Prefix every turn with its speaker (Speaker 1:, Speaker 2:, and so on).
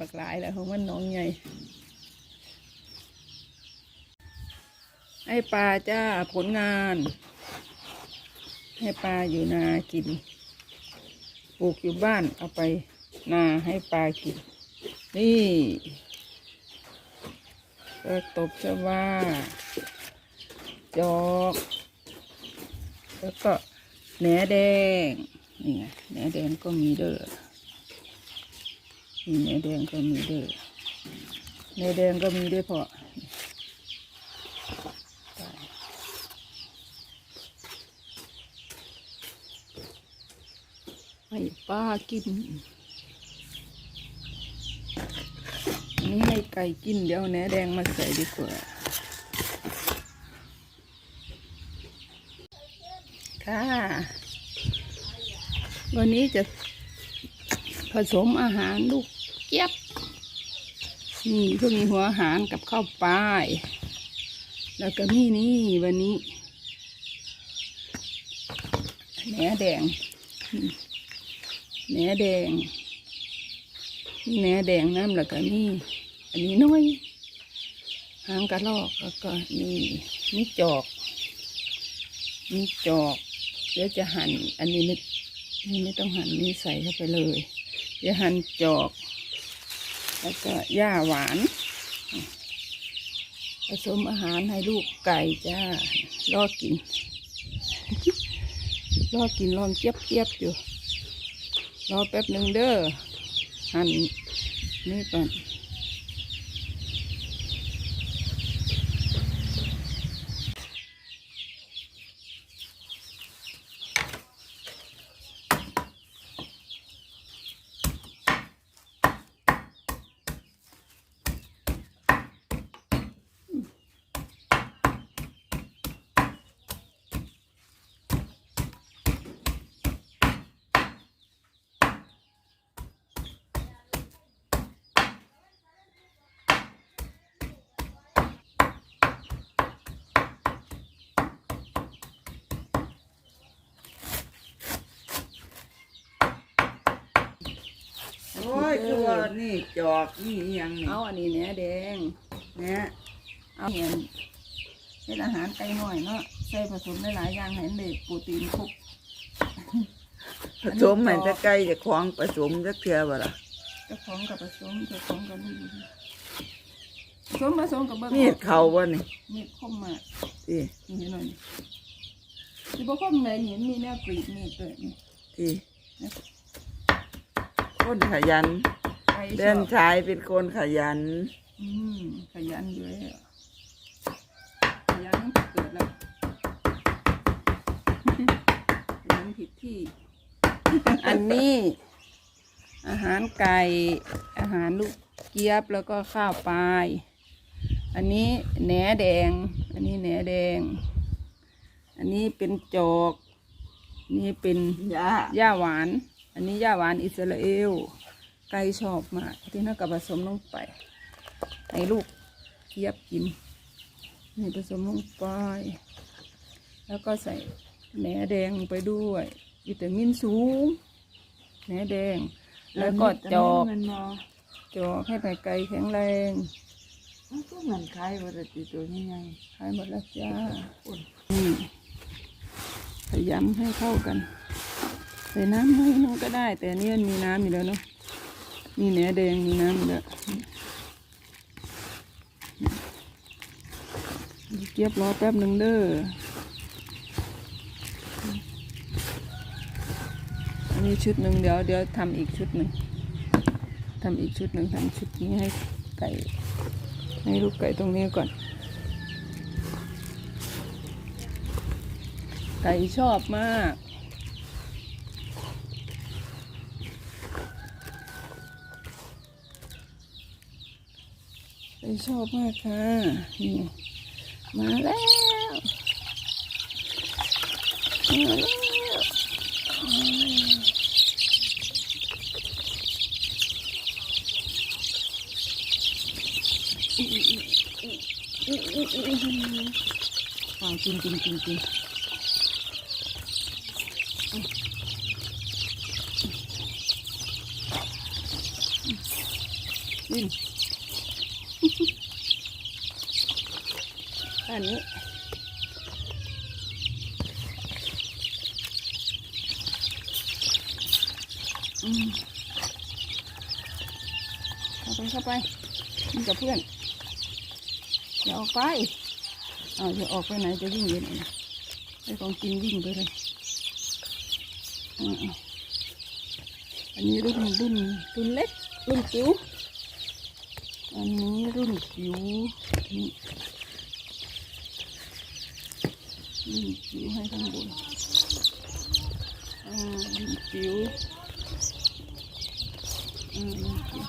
Speaker 1: บักหลายแล้วของมันน้องใหญ่ ให้ปลาจ้าผลงาน ให้ปลาอยู่นากิน ปลูกอยู่บ้านเอาไปนาให้ปลากิน นี่ก็ตบชว่าจอก แล้วก็แหนแดง นี่ไงแหนแดงก็มีเด้อ นี่แหนแดงก็มีเด้อแหนแดงก็มีด้วยพอให้ป้ากิน นี่ให้ไก่กินเดี๋ยวแหนแดงมาใส่ดีกว่า ค่ะ วันนี้จะ ผสมอาหารลูกเจี๊ยบนี่ก็มีหัวอาหารกับข้าวปลายแล้วก็มีนี่วันนี้แหนแดงแหนแดงแหนแดงน้ำแล้วก็นี่อันนี้น้อยหางกระรอกแล้วก็นี่นี่จอกนี่จอกเดี๋ยวจะหั่นอันนี้ไม่นี่ไม่ต้องหั่นนี่ใส่เข้าไปเลย ยาหั่นจอก แล้วก็หญ้าหวาน ผสมอาหารให้ลูกไก่จ้าลอกินลอกินลองเจี๊ยบเจี๊ยบอยู่ รอแป๊บหนึ่งเด้อหั่นนี่ก่อน
Speaker 2: อ้ยคือว่านี่จอกนี่อิหยังนี่
Speaker 1: เอาอันนี้เนี่ยแดง
Speaker 2: เนี่ย
Speaker 1: เอาเห็นเป็นอาหารไก่หน่อยเนาะใส่ผสมหลายๆอย่างให้เด็กโปรตีนครบ
Speaker 2: ผสมมันจะใกล้จะคล้องผสมจะเทื่อบ่ล่ะ
Speaker 1: เจ้าของกับผสมเจ้าของกับนี่ผสมผสมกับเบิ้ง
Speaker 2: มีดเขาบ่นี่
Speaker 1: มีดคมมาก
Speaker 2: ที่
Speaker 1: นี่เห็นหน่อยที่บ่คมเลยนี่มีแนวกรีดมีดด้วยนี่
Speaker 2: ที่ คนขยัน
Speaker 1: ไก่
Speaker 2: เดิน
Speaker 1: ชอบ
Speaker 2: ชายเป็นคนขยัน
Speaker 1: อืมขยันอยู่เลยอะขยันตั้งแต่เกิดแล้ว ขยันผิดที่ อันนี้ อาหารไก่ อาหารลูกเกี๊ยบแล้วก็ข้าวปลาย อันนี้แหนแดง อันนี้แหนแดง อันนี้เป็นจอก นี่เป็น
Speaker 2: ยา
Speaker 1: หญ้าหวาน อันนี้หญ้าหวานอิสราเอล ไก่ชอบมาก ที่น่ากับผสมลงไป ให้ลูกเทียบกิน นี่ผสมลงไป แล้วก็ใส่แหนแดงลงไปด้วยวิตามินสูงแหนแดง แล้วก็จอก
Speaker 2: มันบ่
Speaker 1: จอกให้ไก่ไก่แข็งแรง
Speaker 2: มันก็เหมือนคล้ายว่าแต่ติตัวนี้ไง
Speaker 1: ขายหมดแล้วจ้านี่พยายามให้เข้ากัน ใส่น้ำให้น้องก็ได้ แต่นนี่มันมีน้ำอยู่แล้วเนาะมีเนื้อแดงมีน้ำอยู่แล้วเก็บรอแป๊บหนึ่งเด้ออันนี้ชุดหนึ่งเดี๋ยวเดี๋ยวทำอีกชุดหนึ่งทำอีกชุดหนึ่งทำชุดนี้ให้ไก่ให้ลูกไก่ตรงนี้ก่อน ไก่ชอบมาก ไก่ชอบมากค่ะนี่มาแล้ว มาแล้วว้าวจริงจริงจริงจริงวิ่ อันนี้อืมเข้าไปเข้าไปนี่กับเพื่อนอย่าออกไปอ้าอย่าออกไปไหนจะวิ่งเย็นอีกไอ้ของกินวิ่งไปเลยอันนี้รุ่นรุ่นรุ่นเล็กรุ่นจิ๋วอันนี้รุ่นจิ๋วนี่ นี่จิ๋วให้ข้างบนอ่าจิ๋วอืมจิ๋ว